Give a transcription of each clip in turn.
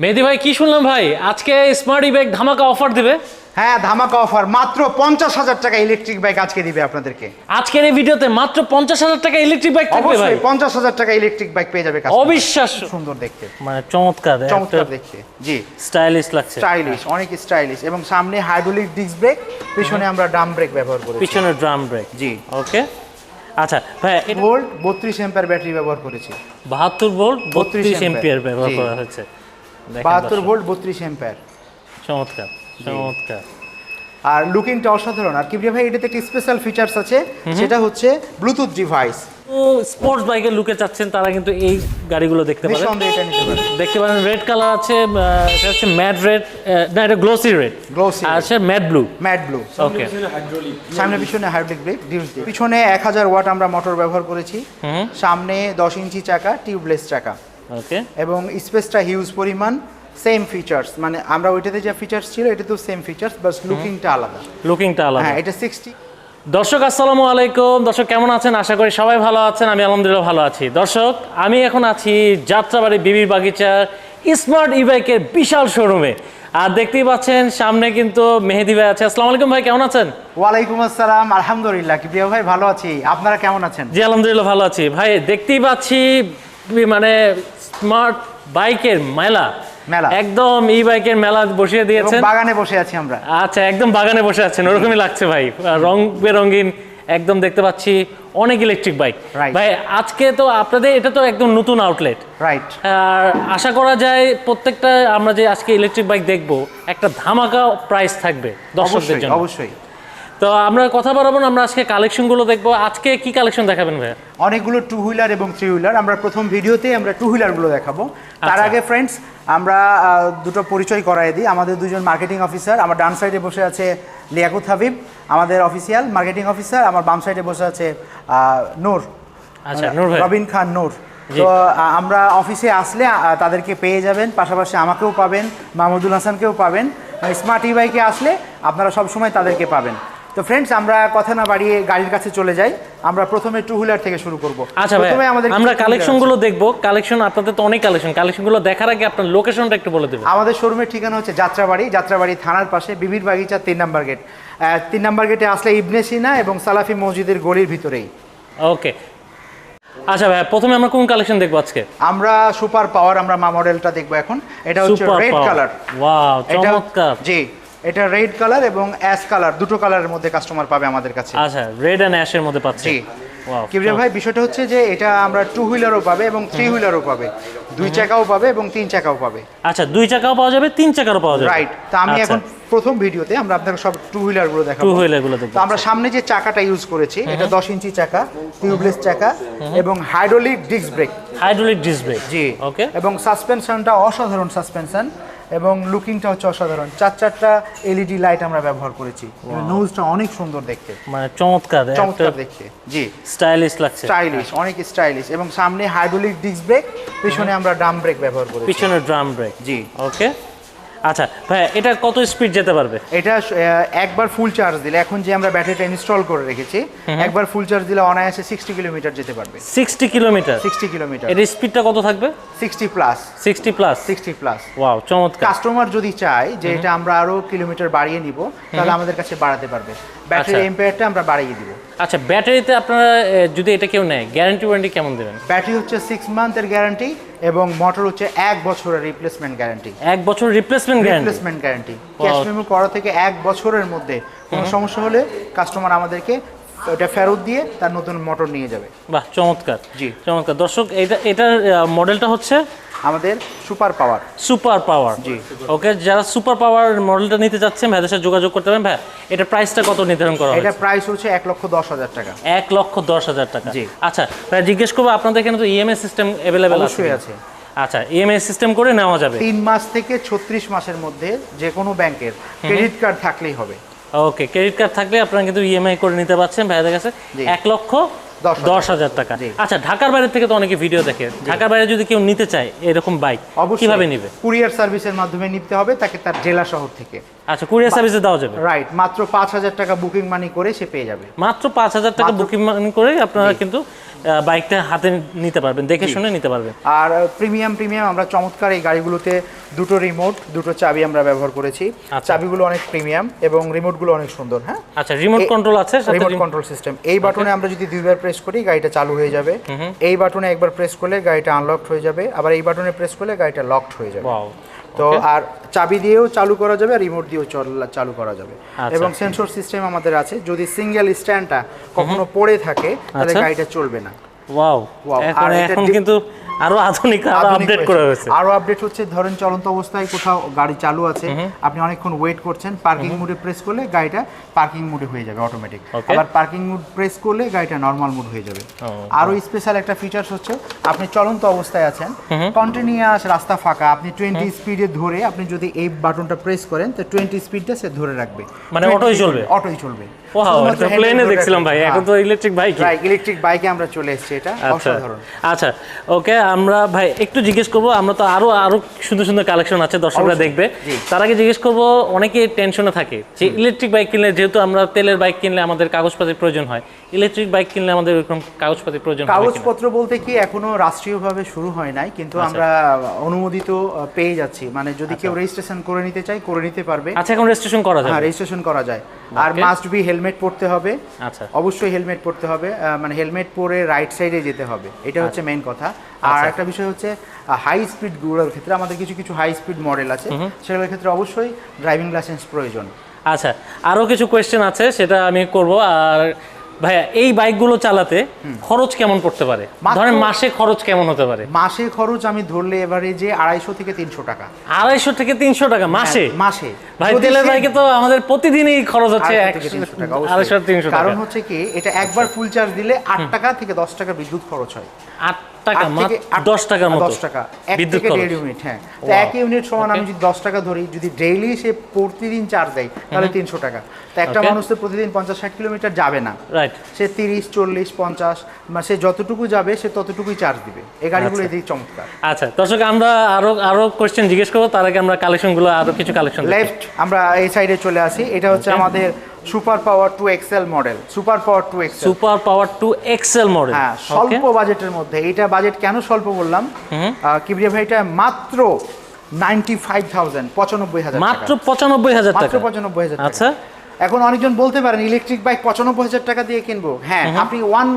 মেহেদি ভাই কি শুনলাম ভাই? আজকে স্মার্ট ব্যাগ ধামাকা অফার দিবে। হ্যাঁ ধামাকা অফার মাত্র পঞ্চাশ হাজার টাকা ইলেকট্রিক বাইক আজকে দিবে আপনাদেরকে। আজকের এই ভিডিওতে মাত্র পঞ্চাশ হাজার টাকা ইলেকট্রিক বাইক থাকবে ভাই। অবশ্যই পঞ্চাশ হাজার টাকা ইলেকট্রিক বাইক পেয়ে যাবে। অবিশ্বাস্য। সুন্দর দেখতে। মানে চমৎকার চমৎকার দেখতে। জি। স্টাইলিশ লাগছে। স্টাইলিশ অনেক স্টাইলিশ এবং সামনে হাইড্রোলিক ডিস্ক ব্রেক পিছনে আমরা ডাম ব্রেক ব্যবহার করেছি। পিছনে ড্রাম ব্রেক জি। ওকে আচ্ছা ভাই ভোল্ট বত্রিশ এম্পার ব্যাটারি ব্যবহার করেছি। বাহাত্তর ভোল্ট বত্রিশ 32 এম্পিয়ার ব্যবহার জি। করা হয়েছে। বাহাত্তর ভোল্ট বত্রিশ এম্পার চমৎকার চমৎকার। আর লুকিংটা অসাধারণ। আর কিবরিয়া ভাই এটাতে একটা স্পেশাল ফিচার্স আছে সেটা হচ্ছে ব্লুটুথ ডিভাইস ও স্পোর্টস বাইকের লুকে চাচ্ছেন তারা কিন্তু এই গাড়িগুলো দেখতে পারেন নিঃসন্দেহে এটা নিতে পারে দেখতে পারেন রেড কালার আছে আহ, এটা হচ্ছে ম্যাট রেড না এটা গ্লোসি রেড আর আছে matte blue matte blue okay সামনে পিছনে হাইড্রোলিক ব্রেক ডিউস পিছনে এক হাজার ওয়াট আমরা মোটর ব্যবহার করেছি। সামনে দশ ইঞ্চি চাকা টিউবলেস চাকা। ওকে এবং স্পেসটা হিউজ পরিমাণ সেম ফিচার্স মানে আমরা ওইটাতে যা ফিচার্স ছিল এটা তো সেম ফিচার্স বাস লুকিংটা আলাদা। লুকিংটা আলাদা। হ্যাঁ এটা সিক্সটি দর্শক আসসালামু আলাইকুম। দর্শক কেমন আছেন? আশা করি সবাই ভালো আছেন আমি আলহামদুলিল্লাহ ভালো আছি। দর্শক আমি এখন আছি যাত্রাবাড়ি বিবির বাগিচার স্মার্ট ই বাইকের বিশাল শোরুমে আর দেখতেই পাচ্ছেন সামনে কিন্তু মেহেদি ভাই আছে। আসসালামু আলাইকুম ভাই কেমন আছেন? ওয়ালাইকুম আসসালাম আলহামদুলিল্লাহ। কি প্রিয় ভাই ভালো আছি। আপনারা কেমন আছেন? জি আলহামদুলিল্লাহ ভালো আছি। ভাই দেখতেই পাচ্ছি মানে স্মার্ট বাইকের মেলা। মেলা। একদম ই বাইকের মেলা বসিয়ে দিয়েছেন। বাগানে বসে আছি আমরা। আচ্ছা একদম বাগানে বসে আছেন। ওরকমই লাগছে ভাই। রং বেরঙিন একদম দেখতে পাচ্ছি অনেক ইলেকট্রিক বাইক ভাই আজকে তো আপনাদের এটা তো একদম নতুন আউটলেট রাইট আর আশা করা যায় প্রত্যেকটা আমরা যে আজকে ইলেকট্রিক বাইক দেখব একটা ধামাকা প্রাইস থাকবে দর্শকদের জন্য। অবশ্যই। তো আমরা কথা বলব না আমরা আজকে কালেকশনগুলো দেখব। আজকে কি কালেকশন দেখাবেন ভাই অনেকগুলো টু হুইলার এবং থ্রি হুইলার আমরা প্রথম ভিডিওতে আমরা টু হুইলারগুলো দেখাবো। তার আচ্ছা। আগে ফ্রেন্ডস আমরা দুটো পরিচয় করাই দিই। আমাদের দুজন মার্কেটিং অফিসার আমার ডান সাইডে বসে আছে লিয়াকুত হাবিব আমাদের অফিসিয়াল মার্কেটিং অফিসার আমার বাম সাইডে বসে আছে নূর। আচ্ছা নূর ভাই। রবিন খান নূর। তো আমরা অফিসে আসলে তাদেরকে পেয়ে যাবেন। পাশাপাশি আমাকেও পাবেন মাহমুদুল হাসানকেও পাবেন। স্মার্ট ই বাইকে আসলে আপনারা সবসময় তাদেরকে পাবেন। তো ফ্রেন্ডস আমরা কথা না বাড়িয়ে গাড়ির কাছে চলে যাই। আমরা প্রথমে টু হুইলার থেকে শুরু করব। আচ্ছা প্রথমে আমাদের আমরা কিছু two-wheeler কালেকশনগুলো দেখব। কালেকশন আপনাদের তো অনেক কালেকশন কালেকশনগুলো দেখার আগে আপনার লোকেশনটা একটু বলে দেবেন। আমাদের শোরুমের ঠিকানা হচ্ছে যাত্রাবাড়ি। যাত্রাবাড়ি থানার পাশে বিবির বাগিচা তিন নাম্বার গেট তিন নাম্বার গেটে আসলে ইবনে সিনা এবং সালাফি মসজিদের গলির ভিতরেই। ওকে আচ্ছা ভাই প্রথমে আমরা কোন কালেকশন দেখব আজকে? আমরা সুপার পাওয়ার আমরা মা মডেলটা দেখব এখন। এটা হচ্ছে রেড কালার ওয়াও চমৎকার। জি এটা রেড কালার এবং অ্যাশ কালার দুটো কালারের মধ্যে কাস্টমার পাবে আমাদের কাছে। আচ্ছা রেড এন্ড অ্যাশের মধ্যে পাচ্ছি। জি। ওয়াও কিবরিয়া ভাই বিষয়টা হচ্ছে যে এটা আমরা টু হুইলারও পাবে এবং থ্রি হুইলারও পাবে। দুই চাকাও পাবে এবং তিন চাকাও পাবে। আচ্ছা দুই চাকাও পাওয়া যাবে তিন চাকারও পাওয়া যাবে। রাইট তা আমি এখন প্রথম ভিডিওতে আমরা আপনাকে সব টু হুইলারগুলো দেখাবো। টু হুইলারগুলো দেখব। তো আমরা সামনে যে চাকাটা ইউজ করেছি এটা দশ ইঞ্চি চাকা টিউবলেস চাকা এবং hydraulic disc brake hydraulic disc brake জি। ওকে এবং সাসপেনশনটা অসাধারণ সাসপেনশন এবং লুকিংটা হচ্ছে অসাধারণ। চার চারটা এলইডি লাইট আমরা ব্যবহার করেছি। নোজটা অনেক সুন্দর দেখতে। মানে চমৎকার চমৎকার দেখতে জি। স্টাইলিশ লাগছে। স্টাইলিশ অনেক স্টাইলিশ এবং সামনে হাইড্রোলিক ডিস্ক ব্রেক পিছনে আমরা ড্রাম ব্রেক ব্যবহার করেছি। পিছনে ড্রাম ব্রেক জি। ওকে আচ্ছা ভাই এটা কত স্পিড যেতে পারবে? এটা একবার ফুল চার্জ দিলে এখন যে আমরা ব্যাটারিটা ইনস্টল করে রেখেছি একবার ফুল চার্জ দিলে অনায়াসে সিক্সটি কিলোমিটার যেতে পারবে। সিক্সটি কিলোমিটার সিক্সটি কিলোমিটার এর স্পিডটা কত থাকবে? Sixty plus sixty plus sixty plus wow চমৎকার। কাস্টমার যদি চায় যে এটা আমরা আরও কিলোমিটার বাড়িয়ে নিব তাহলে আমাদের কাছে বাড়াতে পারবে। ব্যাটারি আচ্ছা। এম্পায়ারটা আমরা বাড়িয়ে দিব। আচ্ছা ব্যাটারিতে আপনারা যদি এটা কেউ নেয় গ্যারান্টি ওয়ারেন্টি কেমন দেবেন? ব্যাটারি হচ্ছে সিক্স মান্থের গ্যারান্টি এবং মোটর হচ্ছে এক বছরের রিপ্লেসমেন্ট গ্যারান্টি এক বছর replacement guarantee replacement guarantee cash memo করা থেকে এক বছরের মধ্যে কোনো সমস্যা হলে কাস্টমার আমাদেরকে ওটা ফেরত দিয়ে তার নতুন মোটর নিয়ে যাবে। বাহ চমৎকার। জি। চমৎকার। দর্শক এটা এটার মডেলটা হচ্ছে আমাদের সুপার পাওয়ার। Super power. জি। ওকে যারা সুপার পাওয়ার মডেলটা নিতে চাচ্ছেন ভাইদের সাথে যোগাযোগ করতে পারেন। ভাই এটা প্রাইসটা কত নির্ধারণ করা এটা প্রাইস হচ্ছে এক লক্ষ দশ হাজার টাকা। এক লক্ষ দশ হাজার টাকা। জি। আচ্ছা ভাই জিজ্ঞেস করব আপনাদের এখানে তো ইএমআই সিস্টেম অ্যাভেলেবেল আছে অবশ্যই আছে। আচ্ছা ইএমআই সিস্টেম করে নেওয়া যাবে? তিন মাস থেকে ছত্রিশ মাসের মধ্যে যে কোনো ব্যাংকের ক্রেডিট কার্ড থাকলেই হবে। ওকে ক্রেডিট কার্ড থাকলে আপনারা কিন্তু ইএমআই করে নিতে পারছেন ভাইদের কাছে। এক লক্ষ দশ হাজার। টাকা। আচ্ছা ঢাকার বাইরে থেকে তো অনেকে ভিডিও দেখে। ঢাকার বাইরে যদি কেউ নিতে চায় এরকম বাইক কীভাবে নিবে? কুরিয়ার সার্ভিসের মাধ্যমে নিতে হবে তাকে তার জেলা শহর থেকে। আচ্ছা কুরিয়ার সার্ভিসে দেওয়া যাবে? রাইট মাত্র পাঁচ হাজার টাকা বুকিং মানি করে সে পেয়ে যাবে। মাত্র পাঁচ হাজার টাকা বুকিং মানি করে আপনারা কিন্তু বাইকটা হাতে নিতে পারবেন দেখে শুনে নিতে পারবেন। আর প্রিমিয়াম প্রিমিয়াম আমরা চমৎকার এই গাড়িগুলোতে দুটো রিমোট দুটো চাবি আমরা ব্যবহার করেছি। আচ্ছা। চাবিগুলো অনেক প্রিমিয়াম এবং রিমোটগুলো অনেক সুন্দর হ্যাঁ? আচ্ছা রিমোট কন্ট্রোল আছে রিমোট কন্ট্রোল সিস্টেম এই বাটনে আমরা যদি দুইবার প্রেস করি গাড়িটা চালু হয়ে যাবে। এই বাটনে একবার প্রেস করলে গাড়িটা আনলকড হয়ে যাবে আবার এই বাটনে প্রেস করলে গাড়িটা লকড হয়ে যাবে। তো আর চাবি দিয়েও চালু করা যাবে আর রিমোট দিয়েও চল- করা যাবে। আচ্ছা। এবং সেন্সর সিস্টেম আমাদের আছে। যদি সিঙ্গেল স্ট্যান্ডটা কখনো পড়ে থাকে তাহলে আচ্ছা। গাড়িটা চলবে না। ওয়াও আর এখন কিন্তু আরও আধুনিক আরও আপডেট। করা হয়েছে আরও আপডেট হচ্ছে ধরেন চলন্ত অবস্থায় কোথাও গাড়ি চালু আছে আপনি অনেকক্ষণ ওয়েট করছেন পার্কিং মোডে প্রেস করলে গাড়িটা পার্কিং মোডে হয়ে যাবে অটোমেটিক. আবার পার্কিং মোড প্রেস করলে গাড়িটা নর্মাল মোড হয়ে যাবে। আরও স্পেশাল একটা ফিচার্স হচ্ছে আপনি চলন্ত অবস্থায় আছেন কন্টিনিউয়াস রাস্তা ফাঁকা আপনি টোয়েন্টি স্পিডে ধরে আপনি যদি এই বাটনটা প্রেস করেন তো টোয়েন্টি স্পিডটা সে ধরে রাখবে। মানে অটোই চলবে? অটোই চলবে। ওয়াও এটা প্লেনে দেখছিলাম ভাই এখন তো ইলেকট্রিক বাইক ইলেকট্রিক বাইকে আমরা চলে এসেছি এটা আচ্ছা। অসাধারণ। আচ্ছা ওকে আমরা ভাই একটু জিজ্ঞেস করব আমরা তো আরও আরও সুন্দর সুন্দর কালেকশন আছে দর্শকরা দেখবে। তার আগে জিজ্ঞেস করব অনেকে টেনশনে থাকে যে ইলেকট্রিক বাইক কিনলে যেহেতু আমরা তেলের বাইক কিনলে আমাদের কাগজপাতির প্রয়োজন হয় ইলেকট্রিক বাইক কিনলে আমাদের ওরকম কাগজপাতির প্রয়োজন হয়? কাগজপত্র বলতে কি এখনও রাষ্ট্রীয়ভাবে শুরু হয় নাই কিন্তু আচ্ছা। আমরা অনুমোদিত পেয়ে যাচ্ছি। মানে যদি কেউ রেজিস্ট্রেশন করে নিতে চায় করে নিতে পারবে। আচ্ছা এখন রেজিস্ট্রেশন করা হ্যাঁ যাবে। রেজিস্ট্রেশন করা যায়। আর মাস্ট বি হেলমেট পরতে হবে। আচ্ছা। অবশ্যই হেলমেট পরতে হবে। মানে হেলমেট পরে রাইট সাইডে যেতে হবে। এটা হচ্ছে মেইন কথা। আর আচ্ছা। একটা বিষয় হচ্ছে হাই স্পিডগুলোর ক্ষেত্রে আমাদের কিছু কিছু হাই স্পিড মডেল আছে। সেগুলোর ক্ষেত্রে অবশ্যই ড্রাইভিং লাইসেন্স প্রয়োজন। আচ্ছা আরও কিছু কোয়েশ্চেন আছে সেটা আমি করব। আর ভাইয়া এই বাইকগুলো চালাতে খরচ কেমন পড়তে পারে? ধরেন মাসে খরচ কেমন হতে পারে? মাসে খরচ আমি ধরলে এবারে যে আড়াইশো থেকে তিনশো টাকা। আড়াইশো থেকে তিনশো টাকা মাসে? হ্যাঁ, মাসে। ভাই তেলের বাইকে তো আমাদের প্রতিদিনই খরচ হচ্ছে আড়াইশো তিনশো কারণ হচ্ছে কি এটা একবার ফুল চার্জ দিলে আট টাকা থেকে দশ টাকা বিদ্যুৎ খরচ হয়। আট টাকা দশ টাকার মতো। দশ টাকা। বিদ্যুৎ দেড় ইউনিট হ্যাঁ। তো এক ইউনিট সমান আমি যদি দশ টাকা ধরি। যদি ডেইলি সে প্রতিদিন চার্জ দেয় তাহলে তিনশো টাকা। তো একটা মানুষ তো প্রতিদিন পঞ্চাশ ষাট কিলোমিটার যাবে না। রাইট সে তিরিশ চল্লিশ পঞ্চাশ সে যতটুকু যাবে সে ততটুকুই চার্জ দিবে। এই গাড়িগুলো আচ্ছা। এদিকে চমৎকার। আচ্ছা দর্শক আমরা আরও আরও কোয়েশ্চেন জিজ্ঞেস করব। তার আগে আমরা কালেকশনগুলো আরও কিছু কালেকশন লেফট আমরা এই সাইডে চলে আসি। এটা হচ্ছে আমাদের super power two Excel model super power two Excel. Super power two Excel model হ্যাঁ স্বল্প বাজেটের মধ্যে এটা বাজেট কেন স্বল্প বললাম? কিবরিয়া ভাইটা মাত্র নাইনটি ফাইভ থাউজেন্ড পঁচানব্বই হাজার মাত্র পঁচানব্বই হাজার মাত্র পঁচানব্বই হাজার আচ্ছা। এখন অনেকজন বলতে পারেন ইলেকট্রিক বাইক পঁচানব্বই হাজার টাকা দিয়ে কিনবো। হ্যাঁ আপনি ওয়ান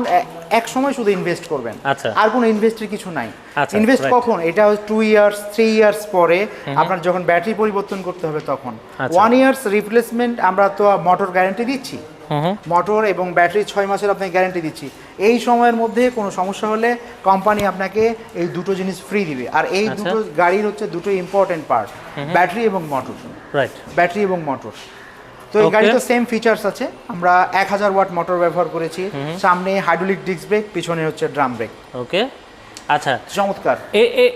এক সময় শুধু ইনভেস্ট করবেন। আচ্ছা। আর কোনো ইনভেস্টের কিছু নাই। আচ্ছা, ইনভেস্ট কখন? এটা টু ইয়ার্স থ্রি ইয়ার্স পরে আপনার যখন ব্যাটারি পরিবর্তন করতে হবে তখন। আচ্ছা। ওয়ান ইয়ার্স রিপ্লেসমেন্ট আমরা তো মোটর গ্যারান্টি দিচ্ছি। মোটর এবং ব্যাটারি ছয় মাসের আপনাকে গ্যারান্টি দিচ্ছি। এই সময়ের মধ্যে কোনো সমস্যা হলে কোম্পানি আপনাকে এই দুটো জিনিস ফ্রি দিবে। আর এই আচ্ছা। দুটো গাড়ির হচ্ছে দুটো ইম্পর্টেন্ট পার্ট ব্যাটারি এবং মোটর রাইট ব্যাটারি এবং মোটর তো এই গাড়িতে সেম ফিচার্স আছে। আমরা এক হাজার ওয়াট মোটর ব্যবহার করেছি। সামনে হাইড্রোলিক ডিস্ক ব্রেক পিছনে হচ্ছে ড্রাম ব্রেক ওকে আচ্ছা। চমৎকার।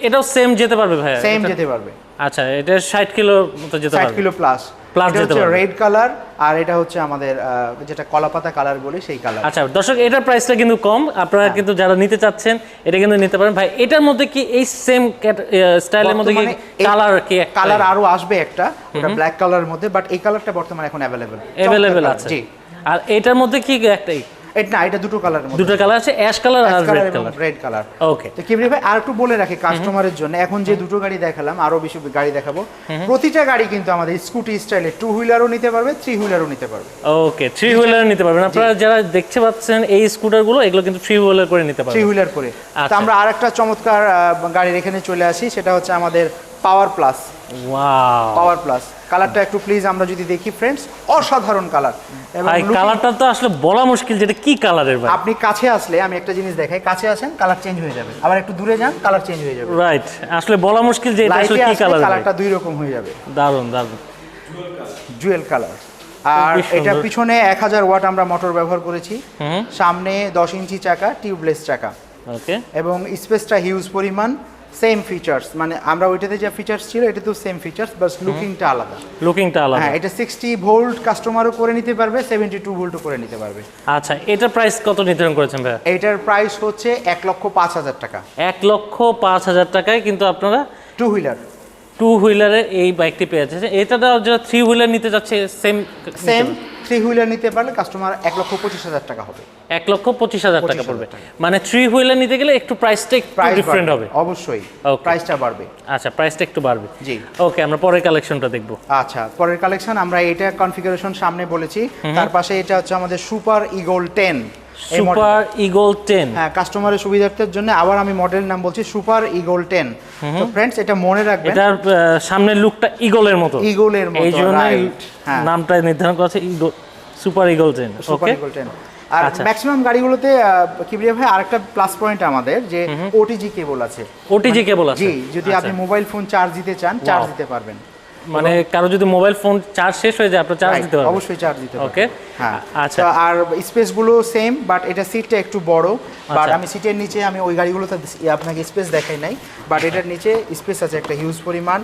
এটাও সেম যেতে পারবে ভাই সেম যেতে পারবে। আচ্ছা এটা ষাট কিলো মতো যেতে ষাট পারবে। কিলো প্লাস Plus যেতে পারবে। রেড কালার আর এটা হচ্ছে আমাদের যেটা কলাপাতা কালার বলি সেই কালার আচ্ছা দর্শক এটার প্রাইসটা কিন্তু কম। আপনারা হ্যাঁ। কিন্তু যারা নিতে চাচ্ছেন এটা কিন্তু নিতে পারেন। ভাই এটার মধ্যে কি এই সেম স্টাইলের মধ্যে কি কালার কি কালার আরও আসবে একটা ওটা ব্ল্যাক কালারের মধ্যে বাট এই কালারটা বর্তমানে এখন আছে। জি। আর এটার মধ্যে কি একটাই এটা না এটা দুটো কালারের দুটো কালার আছে অ্যাশ কালার আর red colour red colour okay তো কিবরি ভাই আর একটু বলে রাখি কাস্টমারের জন্য। এখন যে দুটো গাড়ি দেখালাম আরও বেশি গাড়ি দেখাবো। প্রতিটা গাড়ি কিন্তু আমাদের স্কুটি স্টাইলে টু হুইলারও নিতে পারবে থ্রি হুইলারও নিতে পারবে। ওকে থ্রি হুইলার নিতে পারবেন। আপনারা যারা দেখতে পাচ্ছেন এই স্কুটারগুলো এগুলো কিন্তু থ্রি হুইলার করে নিতে থ্রি হুইলার করে। তো আচ্ছা। আমরা আর একটা চমৎকার গাড়ির এখানে চলে আসি সেটা হচ্ছে আমাদের power plus wow power plus কালারটা একটু প্লিজ আমরা যদি দেখি ফ্রেন্ডস অসাধারণ কালার ভাই কালারটা তো আসলে বলা মুশকিল যেটা কি কালারের ভাই? আপনি কাছে আসলে আমি একটা জিনিস দেখাই কাছে আসেন কালার চেঞ্জ হয়ে যাবে। আবার একটু দূরে যান কালার চেঞ্জ হয়ে যাবে। রাইট আসলে বলা মুশকিল যে এটা আসলে কি কালার কালারটা দুই রকম হয়ে যাবে। দারুণ দারুণ জুয়েল কালার আর এটা পিছনে এক হাজার ওয়াট আমরা মোটর ব্যবহার করেছি। সামনে দশ ইঞ্চি চাকা টিউবলেস চাকা। ওকে এবং স্পেসটা হিউজ পরিমাণ। সেম ফিচার্স মানে আমরা ওইটাতে যে ফিচার্স ছিল এটা তো সেম ফিচার্স বাস লুকিংটা আলাদা। লুকিংটা আলাদা। হ্যাঁ এটা সিক্সটি ভোল্ট কাস্টমারও করে নিতে পারবে সেভেন্টি টু ভোল্টও করে নিতে পারবে। আচ্ছা এটার প্রাইস কত নির্ধারণ করেছেন ভাই এটার প্রাইস হচ্ছে এক লক্ষ পাঁচ হাজার টাকা। এক লক্ষ পাঁচ হাজার টাকায় কিন্তু আপনারা টু হুইলার টু হুইলারে এই বাইকটি পেয়ে যাচ্ছে। এটা যারা থ্রি হুইলার নিতে যাচ্ছে সেম সেম থ্রি হুইলার নিতে পারলে কাস্টমার এক লক্ষ পঁচিশ হাজার টাকা হবে। এক লক্ষ পঁচিশ হাজার টাকা পড়বে। মানে থ্রি হুইলার নিতে গেলে একটু প্রাইসটা একটু ডিফারেন্ট হবে। অবশ্যই. প্রাইসটা বাড়বে। আচ্ছা প্রাইসটা একটু বাড়বে। জি। ওকে আমরা পরের কালেকশনটা দেখব। আচ্ছা পরের কালেকশন আমরা এটা কনফিগারেশন সামনে বলেছি। তার পাশে এটা হচ্ছে আমাদের super eagle ten super eagle ten হ্যাঁ কাস্টমারের সুবিধার্থের জন্য আবার আমি মডেলের নাম বলছি সুপার ইগোল টেন তো ফ্রেন্ডস এটা মনে রাখবেন। এটার সামনের লুকটা ইগলের মতো। ইগলের মতো, এই জন্য হ্যাঁ। নামটা নির্ধারণ করা আছে eagle super eagle ten super okay eagle ten আর আচ্ছা। ম্যাক্সিমাম গাড়িগুলোতে আহ, কি বলি ভাই আরেকটা প্লাস পয়েন্ট আমাদের যে ওটিজি কেবল আছে। ওটিজি কেবল আছে। জি যদি আচ্ছা। আপনি মোবাইল ফোন চার্জ দিতে চান চার্জ দিতে পারবেন। মানে কারও যদি মোবাইল ফোন চার্জ শেষ হয়ে যায় আপনার চার্জ দিতে পারবেন অবশ্যই চার্জ দিতে পারবেন ওকে হ্যাঁ। আচ্ছা। আর স্পেসগুলো সেম বাট এটা সিটটা একটু বড়। বাট আচ্ছা। আমি সিটের নিচে আমি ওই গাড়িগুলোতে আপনাকে স্পেস দেখাই নাই। বাট এটার নিচে স্পেস আছে একটা হিউজ পরিমাণ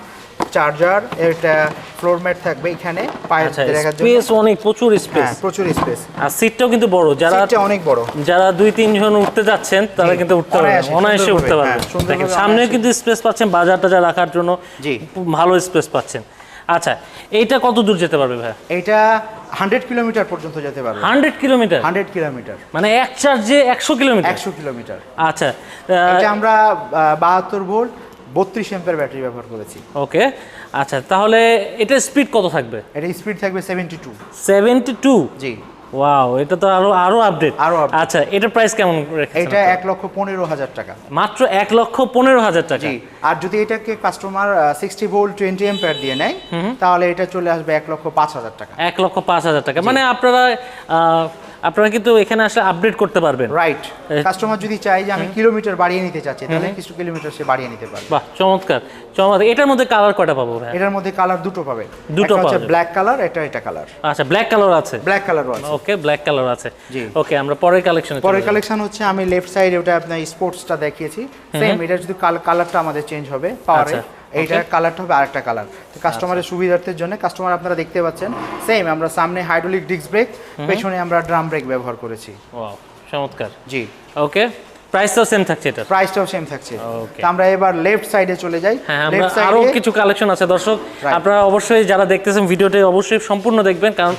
চার্জার এটা ফ্লোর ম্যাট থাকবে এখানে পায়ের আচ্ছা রাখার জন্য। স্পেস অনেক প্রচুর স্পেস হ্যাঁ প্রচুর স্পেস আর সিটটাও কিন্তু বড় যারা সিটটা অনেক বড়। যারা দুই তিনজন উঠতে যাচ্ছেন তারা কিন্তু উঠতে পারবে অনায়াসে, উঠতে পারবে। হ্যাঁ, সামনে কিন্তু স্পেস পাচ্ছেন বাজার টাজার রাখার জন্য জি। ভালো স্পেস পাচ্ছেন। আচ্ছা এইটা কত দূর যেতে পারবে ভাই? এটা হান্ড্রেড কিলোমিটার পর্যন্ত যেতে পারবে। Hundred kilometre? Hundred kilometre. মানে এক চার্জে একশো কিলোমিটার? একশো কিলোমিটার। আচ্ছা এটা আমরা বাহাত্তর ভোল্ট বত্রিশ এম্পের ব্যাটারি ব্যবহার করেছি। ওকে আচ্ছা তাহলে এটা স্পিড কত থাকবে? এটা স্পিড থাকবে সেভেন্টি টু সেভেন্টি টু জি। ওয়াও এটা তো আরও আরও আপডেট আরও। আচ্ছা এটার প্রাইস কেমন এটা এক লক্ষ পনেরো হাজার টাকা। মাত্র এক লক্ষ পনেরো হাজার টাকা? জি আর যদি এটাকে customer sixty volt twenty ampere দিয়ে নেয় তাহলে এটা চলে আসবে এক লক্ষ পাঁচ হাজার টাকা। এক লক্ষ পাঁচ হাজার টাকা। মানে আপনারা আপনারা কিন্তু এখানে আসলে আপডেট করতে পারবেন। রাইট কাস্টমার যদি চাই যে আমি কিলোমিটার বাড়িয়ে নিতে চাচ্ছি তাহলে কিছু কিলোমিটার সে বাড়িয়ে নিতে পারবে। বাহ চমৎকার। চমৎকার। এটার মধ্যে কালার কয়টা পাবো ভাই? এটার মধ্যে কালার দুটো পাবে। দুটো হচ্ছে ব্ল্যাক কালার এটা এটা কালার আচ্ছা ব্ল্যাক কালার আছে? ব্ল্যাক কালারও আছে। ওকে ব্ল্যাক কালার আছে। জি। ওকে আমরা পরের কালেকশনে পরের কালেকশন হচ্ছে আমি লেফট সাইডে ওটা আপনার স্পোর্টসটা দেখিয়েছি। সেম এটা যদি কালারটা আমাদের চেঞ্জ হবে পাওয়ারে এইটার কালারটা হবে আরেকটা কালার। তো কাস্টমারের সুবিধার্থের জন্য কাস্টমার আপনারা দেখতে পাচ্ছেন সেম আমরা সামনে হাইড্রোলিক ডিস্ক ব্রেক পেছনে আমরা ড্রাম ব্রেক ব্যবহার করেছি। ওয়াও চমৎকার। জি। ওকে প্রাইসটাও সেম থাকছে এটা প্রাইসটাও সেম থাকছে। আমরা এবার লেফট সাইডে চলে যাই। হ্যাঁ আমরা লেফট আরও কিছু কালেকশন আছে দর্শক. আপনারা অবশ্যই যারা দেখতেছেন ভিডিওটি অবশ্যই সম্পূর্ণ দেখবেন কারণ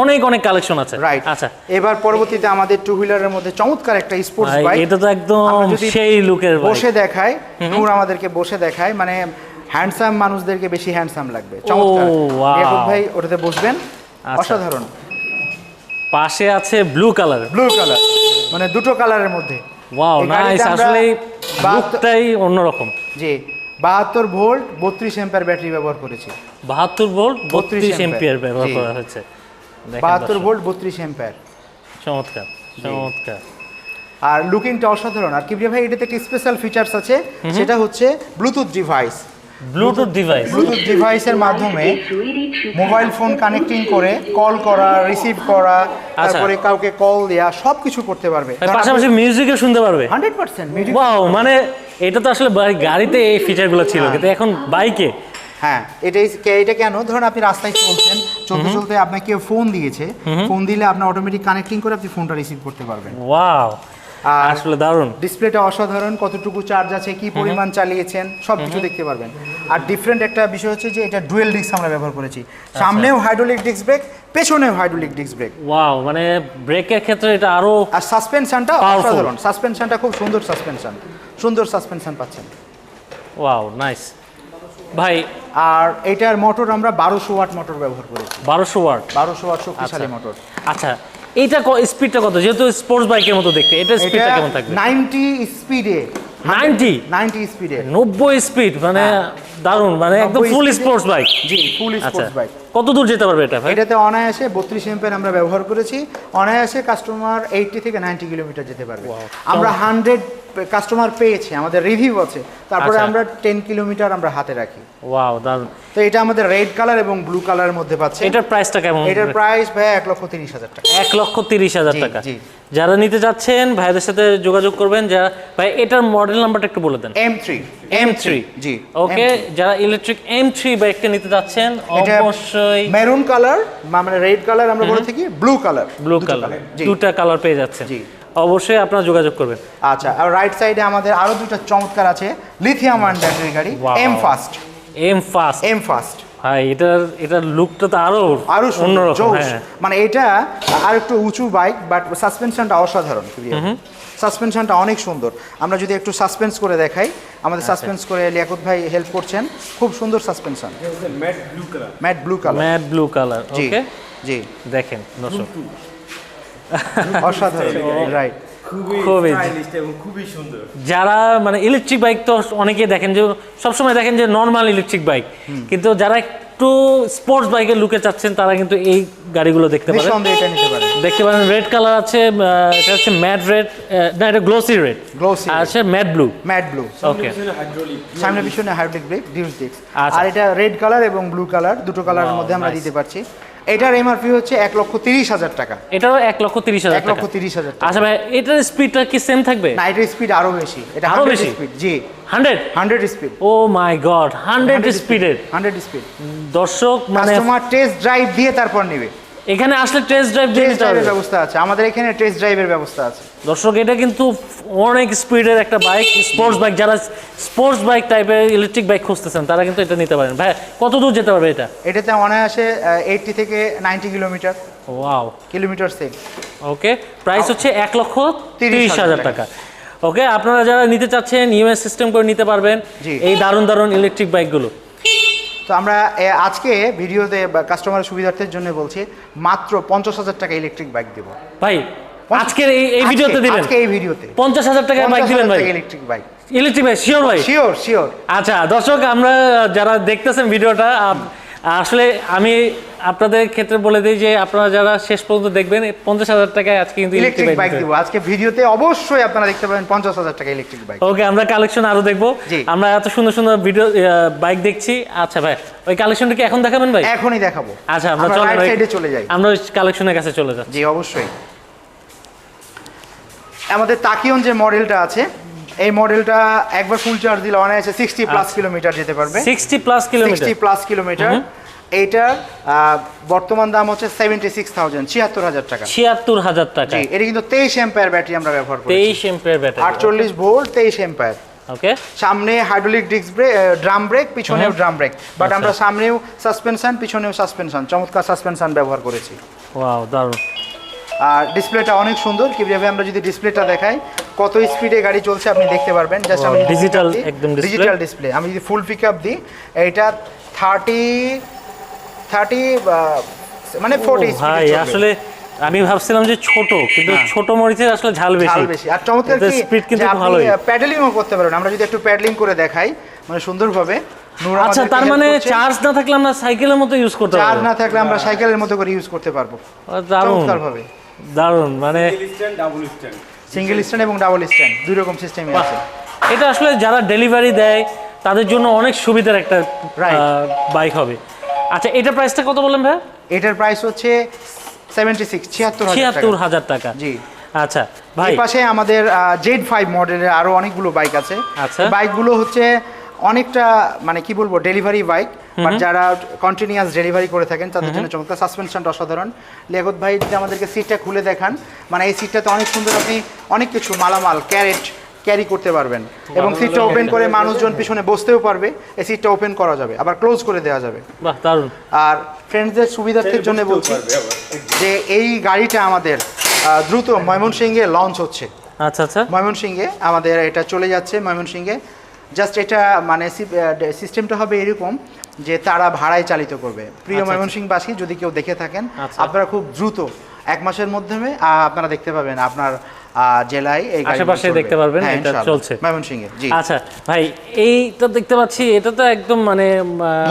অনেক অনেক কালেকশন আছে। রাইট আচ্ছা। এবার পরবর্তীতে আমাদের টু হুইলারের মধ্যে চমৎকার একটা স্পোর্টস বাইক এটা তো একদম সেই লুকের বসে দেখায় নূর আমাদেরকে বসে দেখায় মানে হ্যান্ডসাম মানুষদেরকে বেশি হ্যান্ডসাম লাগবে। চমৎকার. ইয়াকুব ভাই ওটাতে বসবেন। আচ্ছা। অসাধারণ। পাশে আছে ব্লু কালার ব্লু কালার মানে দুটো কালারের মধ্যে। ওয়াও নাইস আসলে লুকটাই অন্যরকম। জি। বাহাত্তর ভোল্ট বত্রিশ এম্পিয়ার ব্যাটারি ব্যবহার করেছি। বাহাত্তর ভোল্ট 32 বত্রিশ এম্পিয়ার ব্যবহার করা হয়েছে। বাহাত্তর ভোল্ট বত্রিশ এম্পিয়ার চমৎকার চমৎকার। আর লুকিংটা অসাধারণ। আর কিবরিয়া ভাই এটাতে একটা স্পেশাল ফিচার্স আছে সেটা হচ্ছে Bluetooth device Bluetooth device Bluetooth ডিভাইসের মাধ্যমে মোবাইল ফোন কানেক্টিং করে কল করা রিসিভ করা তারপরে কাউকে কল দেওয়া সব কিছু করতে পারবে। পাশাপাশি মিউজিকও শুনতে পারবে। হান্ড্রেড পার্সেন্ট মিউজিক ওয়াও মানে এটা তো আসলে গাড়িতে এই ফিচারগুলো ছিল কিন্তু এখন বাইকে হ্যাঁ এটাই এটা কেন? ধরুন আপনি রাস্তায় চলছেন চলতে চলতে আপনাকে ফোন দিয়েছে ফোন দিলে আপনার অটোমেটিক কানেক্টিং করে আপনি ফোনটা রিসিভ করতে পারবেন। ওয়াও আর আসলে দারুণ। ডিসপ্লেটা অসাধারণ কতটুকু চার্জ আছে কি পরিমাণ চালিয়েছেন সব কিছু দেখতে পারবেন। আর ডিফারেন্ট একটা বিষয় হচ্ছে যে এটা ডুয়েল ডিস্ক আমরা ব্যবহার করেছি। সামনেও হাইড্রোলিক ডিস্ক ব্রেক পেছনেও হাইড্রোলিক ডিস্ক ব্রেক ওয়াও মানে ব্রেকের ক্ষেত্রে এটা আরও আর সাসপেনশনটা অসাধারণ। সাসপেনশনটা খুব সুন্দর সাসপেনশন সুন্দর সাসপেনশন পাচ্ছেন। ওয়াও নাইস ভাই আর এটার মোটর আমরা বারোশো ওয়াট মোটর ব্যবহার করেছি। বারোশো ওয়াট বারোশো ওয়াট শক্তিশালী মোটর আচ্ছা এইটা স্পিডটা কত? যেহেতু স্পোর্টস বাইকের মতো দেখতে এটা স্পিডটা কেমন থাকবে? নাইনটি স্পিডে 90 নাইনটি স্পিডে নব্বই স্পিড মানে দারুণ মানে একদম ফুল স্পোর্টস বাইক জি ফুল স্পোর্টস বাইক কত দূর যেতে পারবে এটা ভাই? এটাতে অনায়াসে বত্রিশ এম্পের আমরা ব্যবহার করেছি। অনায়াসে কাস্টমার এইটটি থেকে নাইনটি কিলোমিটার যেতে পারবে। আমরা হান্ড্রেড কাস্টমার পেয়েছে আমাদের রিভিউ আছে তারপরে আচ্ছা। আমরা টেন কিলোমিটার আমরা হাতে রাখি। ওয়াও তো এটা আমাদের রেড কালার এবং ব্লু কালারের মধ্যে পাচ্ছে। এটার প্রাইসটা কেমন? এটার প্রাইস ভাই এক লক্ষ তিরিশ হাজার টাকা। এক লক্ষ তিরিশ হাজার টাকা। যারা নিতে যাচ্ছেন ভাইদের সাথে যোগাযোগ করবেন যারা ভাই এটার মডেল নাম্বারটা একটু বলে দেন। এম থ্রি এম থ্রি জি। ওকে যারা ইলেকট্রিক এম থ্রি বাইকটা নিতে যাচ্ছেন অবশ্যই মেরুন কালার মানে রেড কালার আমরা বলে থাকি ব্লু কালার ব্লু কালার দুটা কালার পেয়ে যাচ্ছেন। জি। অবশ্যই আপনারা যোগাযোগ করবেন। আচ্ছা আর রাইট সাইডে আমাদের আরও দুটো চমৎকার আছে। লিথিয়াম আয়ন ব্যাটারি গাড়ি M fast M fast M fast হ্যাঁ এটার এটার লুকটা তো আরও আরও অন্যরকম হ্যাঁ। মানে এটা আর একটু উঁচু বাইক বাট সাসপেনশনটা অসাধারণ সাসপেনশনটা অনেক সুন্দর। আমরা যদি একটু সাসপেন্স করে দেখাই আমাদের আচ্ছা। সাসপেন্স করে লিয়াকত ভাই হেল্প করছেন। খুব সুন্দর suspension matte blue colour matte blue colour matte blue colour জি ওকে জি। দেখেন দর্শক। অসাধারণ। রাইট খুবই খুবই। স্টাইলিশ এবং খুবই সুন্দর। যারা মানে ইলেকট্রিক বাইক তো অনেকে দেখেন যে সবসময় দেখেন যে নর্মাল ইলেকট্রিক বাইক কিন্তু যারা একটু স্পোর্টস বাইকের লুকে চাচ্ছেন তারা কিন্তু এই গাড়িগুলো দেখতে পারেন। এটা নিতে পারেন। দেখতে পারেন রেড কালার আছে আহ, এটা হচ্ছে ম্যাট রেড না এটা গ্লোসি রেড আর আছে matte blue matte blue okay সামনে পিছনে হাইড্রিক ব্রেক ডিউস ডিস্ক। আর এটা রেড কালার এবং ব্লু কালার দুটো কালারের মধ্যে আমরা দিতে পারছি। এটার এমআরপি হচ্ছে এক লক্ষ তিরিশ হাজার টাকা। এটাও এক লক্ষ তিরিশ হাজার এক লক্ষ তিরিশ হাজার আচ্ছা ভাই এটার স্পিডটা কি সেম থাকবে? না এটার স্পিড আরও বেশি। এটা আরও বেশি? Speed G. Hundred hundred speed oh my god hundred স্পিডের হান্ড্রেড স্পিড দর্শক মানে কাস্টমার টেস্ট ড্রাইভ দিয়ে তারপর নেবে। এখানে আসলে টেস্ট ড্রাইভ টেস্ট ড্রাইভের ব্যবস্থা আছে। আমাদের এখানে টেস্ট ড্রাইভের ব্যবস্থা আছে। দর্শক এটা কিন্তু অনেক স্পিডের একটা বাইক স্পোর্টস বাইক যারা স্পোর্টস বাইক টাইপের ইলেকট্রিক বাইক খুঁজতেছেন তারা কিন্তু এটা নিতে পারেন। ভাই কত দূর যেতে পারবে এটা? এটাতে অনায়াসে এইটটি থেকে ninety kilometre wow kilometre save okay price হচ্ছে এক লক্ষ তিরিশ হাজার টাকা। ওকে আপনারা যারা নিতে চাচ্ছেন ইএমএস সিস্টেম করে নিতে পারবেন। এই দারুণ দারুণ ইলেকট্রিক বাইকগুলো তো আমরা আজকে ভিডিওতে কাস্টমারের সুবিধার্থের জন্য বলছি মাত্র পঞ্চাশ হাজার টাকা ইলেকট্রিক বাইক দেবো। ভাই আজকের এই ভিডিওতে দিবেন? আজকে এই ভিডিওতে। পঞ্চাশ হাজার টাকা বাইক দিবেন ভাই? Electric bike electric bike sure ভাই? শিওর শিওর আচ্ছা দর্শক আমরা যারা দেখতেছেন ভিডিওটা আসলে আমি আপনাদের ক্ষেত্রে বলে দিই যে আপনারা যারা শেষ পর্যন্ত দেখবেন পঞ্চাশ হাজার টাকায় আজকে কিন্তু ইলেকট্রিক বাইক দিব। আজকে ভিডিওতে অবশ্যই আপনারা দেখতে পাবেন পঞ্চাশ হাজার টাকা ইলেকট্রিক বাইক ওকে আমরা কালেকশন আরও দেখব। আমরা এত সুন্দর সুন্দর ভিডিও বাইক দেখছি। আচ্ছা ভাই ওই কালেকশনটা কি এখন দেখাবেন ভাই? এখনই দেখাবো। আচ্ছা আমরা চলে যাই। আমরা ওই কালেকশনের কাছে চলে যাচ্ছি। জি অবশ্যই। আমাদের তাকিয়ন যে মডেলটা আছে এই মডেলটা একবার ফুল চার্জ দিলে অনায়াসে সিক্সটি প্লাস। কিলোমিটার যেতে পারবে। Sixty plus kilometre sixty plus kilometre এইটার বর্তমান দাম হচ্ছে সেভেন্টি সিক্স থাউজেন্ড ছিয়াত্তর হাজার টাকা। ছিয়াত্তর হাজার টাকা। জি এটা কিন্তু তেইশ এম্পায়ার ব্যাটারি আমরা ব্যবহার করি তেইশ এম্পের ব্যাটারি আটচল্লিশ ভোল্ট তেইশ এম্পায়ার ওকে সামনে hydraulic disc brake drum brake পিছনেও ড্রাম ব্রেক বাট। আমরা সামনেও সাসপেনশন পিছনেও সাসপেনশন চমৎকার সাসপেনশন ব্যবহার করেছি। ওয়াও দারুণ। আর ডিসপ্লেটা অনেক সুন্দর। কীভাবে আমরা যদি ডিসপ্লেটা দেখাই কত স্পিডে গাড়ি চলছে আপনি দেখতে পারবেন। জাস্ট আমি digital একদম ডিজিটাল ডিসপ্লে আমি যদি ফুল পিক আপ দিই এইটা থার্টি থার্টি মানে ফোর্টি আসলে আমি ভাবছিলাম যে ছোট কিন্তু ছোট মরিচের আসলে ঝাল বেশি। ঝাল বেশি। আর চমৎকার কি স্পিড কিন্তু ভালোই। প্যাডেলিংও করতে পারবেন। আমরা যদি একটু প্যাডেলিং করে দেখাই মানে সুন্দরভাবে। আচ্ছা তার মানে চার্জ না থাকলে আমরা সাইকেলের মতো ইউজ করতে পারব? চার্জ না থাকলে আমরা সাইকেলের মতো করে ইউজ করতে পারব। দারুণ। ভাবে দারুণ মানে ডাবল স্ট্যান্ড সিঙ্গেল স্ট্যান্ড এবং ডাবল স্ট্যান্ড দুই রকম সিস্টেমে আছে। এটা আসলে যারা ডেলিভারি দেয় তাদের জন্য অনেক সুবিধার একটা বাইক হবে। আচ্ছা এটার প্রাইসটা কত বললেন ভাই এটার প্রাইস হচ্ছে সেভেন্টি সিক্স ছিয়াত্তর হাজার ছিয়াত্তর টাকা। হাজার টাকা। জি। আচ্ছা ভাই। এই পাশে আমাদের জেড ফাইভ মডেলের আরও অনেকগুলো বাইক আছে। আচ্ছা। বাইকগুলো হচ্ছে অনেকটা মানে কি বলব ডেলিভারি বাইক বাট যারা কন্টিনিউয়াস ডেলিভারি করে থাকেন তাদের জন্য চমৎকার সাসপেনশনটা অসাধারণ। লেগত ভাই যদি আমাদেরকে সিটটা খুলে দেখান মানে এই সিটটাতে অনেক সুন্দর আপনি অনেক কিছু মালামাল ক্যারেট ক্যারি করতে পারবেন। এবং সিটটা ওপেন করে মানুষজন পিছনে বসতেও পারবে এই সিটটা ওপেন করা যাবে আবার ক্লোজ করে দেওয়া যাবে। আর ফ্রেন্ডসদের সুবিধার্থের জন্য বলছি যে এই গাড়িটা আমাদের দ্রুত ময়মনসিংহে লঞ্চ হচ্ছে। আচ্ছা আচ্ছা। ময়মনসিংহে আমাদের এটা চলে যাচ্ছে ময়মনসিংহে। জাস্ট এটা মানে সিস্টেমটা হবে এরকম যে তারা ভাড়ায় চালিত করবে প্রিয় আচ্ছা, ময়মনসিংহবাসী যদি কেউ দেখে থাকেন আচ্ছা। আপনারা খুব দ্রুত এক মাসের মধ্যে আপনারা দেখতে পাবেন আপনার জেলায় এই আশেপাশে দেখতে পারবেন, হ্যাঁ, এটা চলছে। ময়মনসিংহে জি। আচ্ছা ভাই এইটা দেখতে পাচ্ছি এটা তো একদম মানে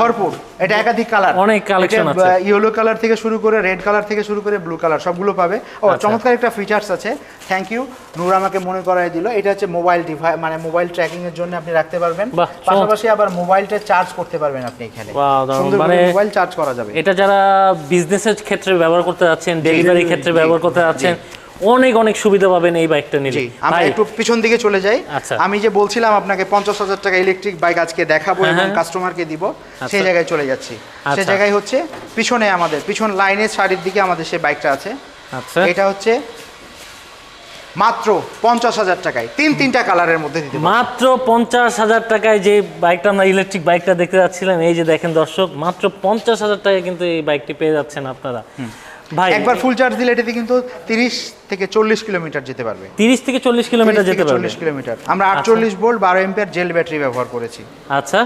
ভরপুর। এটা একাধিক কালার। অনেক collection আছে। ইয়েলো কালার থেকে শুরু করে রেড কালার থেকে শুরু করে ব্লু কালার সবগুলো পাবে। ও আচ্ছা। চমৎকার একটা ফিচার্স আছে। থ্যাংক ইউ নূর আমাকে মনে করাই দিল এটা হচ্ছে মোবাইল ডিভাইস মানে মোবাইল ট্র্যাকিং এর জন্য আপনি রাখতে পারবেন। পাশাপাশি আবার মোবাইলটা চার্জ করতে পারবেন আপনি এখানে। মানে মোবাইল চার্জ করা যাবে। এটা যারা বিজনেসের ক্ষেত্রে ব্যবহার করতে যাচ্ছেন ডেলিভারি ক্ষেত্রে ব্যবহার করতে যাচ্ছেন অনেক অনেক সুবিধা পাবেন এই বাইকটা নিলে। আমরা একটু পিছন দিকে চলে যাই। আচ্ছা। আমি যে বলছিলাম আপনাকে পঞ্চাশ হাজার টাকা ইলেকট্রিক বাইক আজকে দেখাবো হ্যাঁ, এবং হ্যাঁ। কাস্টমারকে দিব আচ্ছা। সেই জায়গায় চলে যাচ্ছি। সেই আচ্ছা। জায়গায় হচ্ছে পিছনে আমাদের পিছন লাইনের সাইডের দিকে আমাদের সেই বাইকটা আছে। আচ্ছা। এটা হচ্ছে মাত্র পঞ্চাশ হাজার টাকায়। তিন তিনটা কালারের মধ্যে দিতে মাত্র পঞ্চাশ হাজার টাকায় যে বাইকটা আমরা ইলেকট্রিক বাইকটা দেখতে যাচ্ছিলাম এই যে দেখেন দর্শক মাত্র পঞ্চাশ হাজার টাকায় কিন্তু এই বাইকটি পেয়ে যাচ্ছেন আপনারা। ভাই একবার ফুল চার্জ দিলে এটাতে কিন্তু তিরিশ থেকে চল্লিশ কিলোমিটার যেতে পারবে। তিরিশ থেকে চল্লিশ কিলোমিটার যেতে পারবে। চল্লিশ কিলোমিটার আমরা আটচল্লিশ ভোল্ট বারো এম্পিয়ার জেল ব্যাটারি ব্যবহার করেছি। আচ্ছা।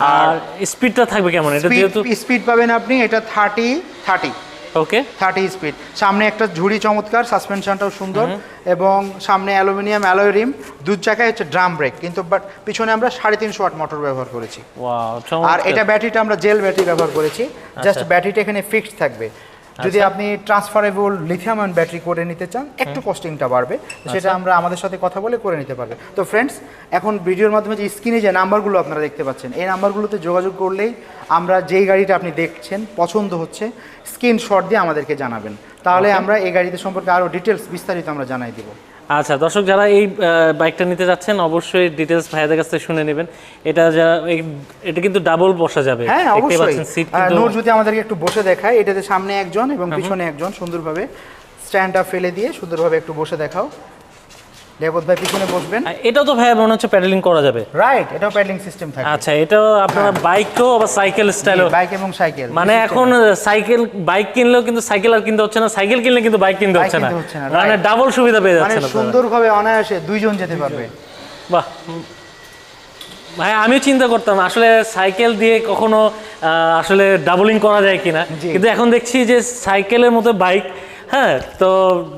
আর স্পিডটা থাকবে কেমন? এটা যেহেতু স্পিড পাবেন আপনি এটা thirty thirty okay thirty speed সামনে একটা ঝুড়ি চমৎকার সাসপেনশনটাও সুন্দর। এবং সামনে অ্যালুমিনিয়াম অ্যালয় রিম চাকায় হচ্ছে ড্রাম ব্রেক কিন্তু বাট পিছনে আমরা সাড়ে তিনশো ওয়াট মোটর ব্যবহার করেছি। ওয়াও আর এটা ব্যাটারিটা আমরা জেল ব্যাটারি ব্যবহার করেছি। জাস্ট ব্যাটারিটা এখানে ফিক্সড থাকবে। যদি আপনি ট্রান্সফারেবল লিথিয়াম আয়ন ব্যাটারি করে নিতে চান একটু কস্টিংটা বাড়বে। সেটা আমরা আমাদের সাথে কথা বলে করে নিতে পারবে। তো ফ্রেন্ডস এখন ভিডিওর মাধ্যমে যে স্ক্রিনে যে নাম্বারগুলো আপনারা দেখতে পাচ্ছেন এই নাম্বারগুলোতে যোগাযোগ করলেই আমরা যেই গাড়িটা আপনি দেখছেন পছন্দ হচ্ছে স্ক্রিনশট দিয়ে আমাদেরকে জানাবেন। তাহলে আমরা এই গাড়িতে সম্পর্কে আরও ডিটেলস বিস্তারিত আমরা জানাই দিব। আচ্ছা দর্শক যারা এই বাইকটা নিতে যাচ্ছেন অবশ্যই ডিটেলস ভাইয়াদের কাছ থেকে শুনে নেবেন। এটা যা এটা কিন্তু ডাবল বসা যাবে। হ্যাঁ অবশ্যই। পাচ্ছেন সিট কিন্তু নূর যদি আমাদেরকে একটু বসে দেখায় এটাতে সামনে একজন এবং পিছনে একজন সুন্দরভাবে স্ট্যান্ডটা ফেলে দিয়ে সুন্দরভাবে একটু বসে দেখাও। লেবত ভাই পিছনে বসবেন। এটাও তো ভাইয়া মনে হচ্ছে প্যাডেলিং করা যাবে। রাইট এটাও প্যাডলিং সিস্টেম থাকে। আচ্ছা এটাও আপনারা বাইকও আবার সাইকেল স্টাইলও বাইক এবং সাইকেল মানে এখন সাইকেল বাইক কিনলেও কিন্তু সাইকেল আর কিনতে হচ্ছে না সাইকেল কিনলে কিন্তু বাইক কিনতে হচ্ছে না। মানে ডাবল সুবিধা পেয়ে মানে সুন্দরভাবে অনায়াসে দুইজন যেতে পারবে। বাহ ভাই আমিও চিন্তা করতাম আসলে সাইকেল দিয়ে কখনো আসলে ডাবলিং করা যায় কিনা। কিন্তু এখন দেখছি যে সাইকেলের মতো বাইক হ্যাঁ তো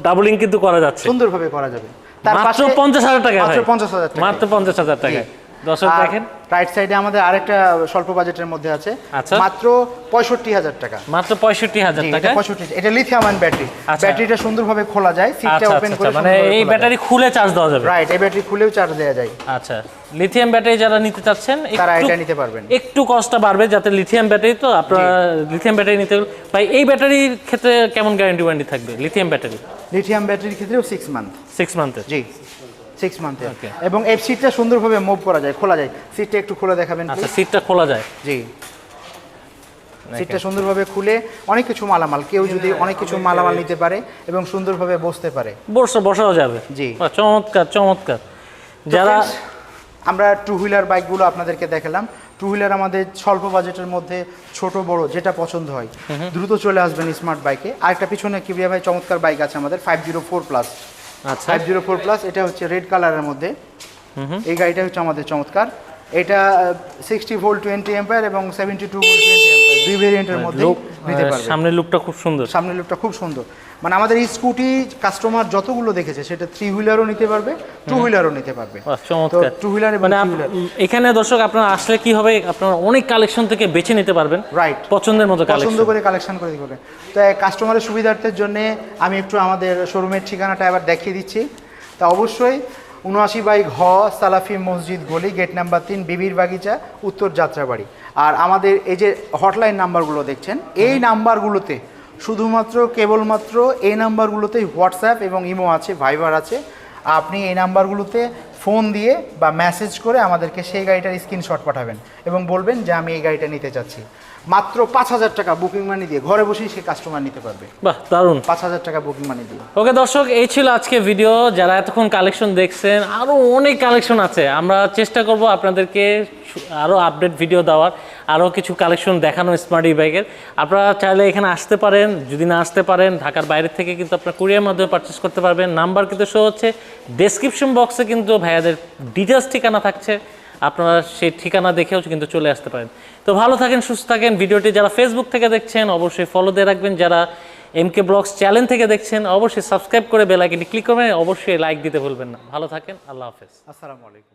ডাবলিং কিন্তু করা যাচ্ছে। সুন্দরভাবে করা যাবে। তার মাত্র পঞ্চাশ হাজার টাকা মাত্র। পঞ্চাশ হাজার টাকা মাত্র পঞ্চাশ হাজার টাকায়। দর্শক দেখেন রাইট সাইডে আমাদের আরেকটা স্বল্প বাজেটের মধ্যে আছে। আচ্ছা। মাত্র পঁয়ষট্টি হাজার টাকা। মাত্র পঁয়ষট্টি হাজার টাকা 65 এটা লিথিয়াম আয়ন ব্যাটারি। ব্যাটারিটা সুন্দরভাবে খোলা যায় সিটটা ওপেন আচ্ছা করে আচ্ছা, মানে এই ব্যাটারি খুলে চার্জ দেওয়া যাবে? রাইট এই ব্যাটারি খুলেও চার্জ দেওয়া যায়। আচ্ছা। লিথিয়াম ব্যাটারি যারা নিতে চাচ্ছেন তারা একটু- এটা নিতে পারবেন। একটু কষ্টটা বাড়বে যাতে লিথিয়াম ব্যাটারি তো আপনারা লিথিয়াম ব্যাটারি নিতে ভাই এই ব্যাটারির ক্ষেত্রে কেমন গ্যারান্টি ওয়ারেন্টি থাকবে লিথিয়াম ব্যাটারি লিথিয়াম ব্যাটারির ক্ষেত্রেও সিক্স মান্থ সিক্স মান্থের জি। সিক্স মান্থের এবং এই সিটটা সুন্দরভাবে মুভ করা যায় খোলা যায়। সিটটা একটু খুলে দেখাবেন আচ্ছা সিটটা খোলা যায়? জি। সিটটা সুন্দরভাবে খুলে অনেক কিছু মালামাল কেউ যদি অনেক কিছু মালামাল নিতে পারে এবং সুন্দরভাবে বসতে পারে। বসা বসাও যাবে। জি। চমৎকার চমৎকার। যারা আমরা টু হুইলার বাইকগুলো আপনাদেরকে দেখালাম। টু হুইলার আমাদের স্বল্প বাজেটের মধ্যে ছোট বড় যেটা পছন্দ হয়। দ্রুত চলে আসবেন স্মার্ট বাইকে আরেকটা পিছনে কিবরিয়া ভাই চমৎকার বাইক আছে আমাদের five zero four plus five zero four plus এটা হচ্ছে রেড কালারের মধ্যে। এই গাড়িটা হচ্ছে আমাদের চমৎকার। এটা সিক্সটি ভোল্ট টোয়েন্টি এম্পায়ার এবং সেভেন্টি টু ভোল্ট টোয়েন্টি দুই ভেরিয়েন্টের মধ্যে লোক নিতে পারবে। সামনের লুকটা খুব সুন্দর। সামনের লুকটা খুব সুন্দর। মানে আমাদের এই স্কুটি কাস্টমার যতগুলো দেখেছে সেটা থ্রি হুইলারও নিতে পারবে টু হুইলারও নিতে পারবে। চমৎকার। টু হুইলার মানে এখানে দর্শক আপনারা আসলে কি হবে আপনারা অনেক কালেকশন থেকে বেছে নিতে পারবেন। রাইট পছন্দের মতো পছন্দ করে কালেকশন করে দিতে তো কাস্টমারের সুবিধার্থের জন্য আমি একটু আমাদের শোরুমের ঠিকানাটা এবার দেখিয়ে দিচ্ছি। তা অবশ্যই উনআশি বাই ঘ সালাফি মসজিদ গলি গেট নাম্বার তিন বিবির বাগিচা উত্তর যাত্রাবাড়ি। আর আমাদের এই যে হটলাইন নাম্বারগুলো দেখছেন এই নাম্বারগুলোতে শুধুমাত্র কেবলমাত্র এই নাম্বারগুলোতেই হোয়াটসঅ্যাপ এবং ইমো আছে ভাইবার আছে। আপনি এই নাম্বারগুলোতে ফোন দিয়ে বা মেসেজ করে আমাদেরকে সেই গাড়িটার স্ক্রিনশট পাঠাবেন এবং বলবেন যে আমি এই গাড়িটা নিতে চাচ্ছি। মাত্র পাঁচ হাজার টাকা বুকিং মানি দিয়ে ঘরে বসেই সে কাস্টমার নিতে পারবে। বাহ দারুণ। পাঁচ হাজার টাকা বুকিং মানি দিয়ে। ওকে দর্শক এই ছিল আজকে ভিডিও যারা এতক্ষণ কালেকশন দেখছেন আরও অনেক কালেকশন আছে। আমরা চেষ্টা করব আপনাদেরকে আরও আপডেট ভিডিও দেওয়ার আরও কিছু কালেকশন দেখানো স্মার্ট ই বাইকের আপনারা চাইলে এখানে আসতে পারেন। যদি না আসতে পারেন ঢাকার বাইরে থেকে কিন্তু আপনার কুরিয়ার মাধ্যমে পারচেস করতে পারবেন। নাম্বার কিন্তু শো হচ্ছে ডেসক্রিপশন বক্সে কিন্তু ভাইয়াদের ডিটেলস ঠিকানা থাকছে, আপনারা সেই ঠিকানা দেখেও কিন্তু চলে আসতে পারেন। তো ভালো থাকেন, সুস্থ থাকেন। ভিডিওটি যারা ফেসবুক থেকে দেখছেন, অবশ্যই ফলো দিয়ে রাখবেন। যারা এম কে ব্লগস চ্যানেল থেকে দেখছেন, অবশ্যই সাবস্ক্রাইব করে বেলাইকনটি ক্লিক করবেন। অবশ্যই লাইক দিতে ভুলবেন না। ভালো থাকেন, আল্লাহ হাফেজ। আসসালামু আলাইকুম।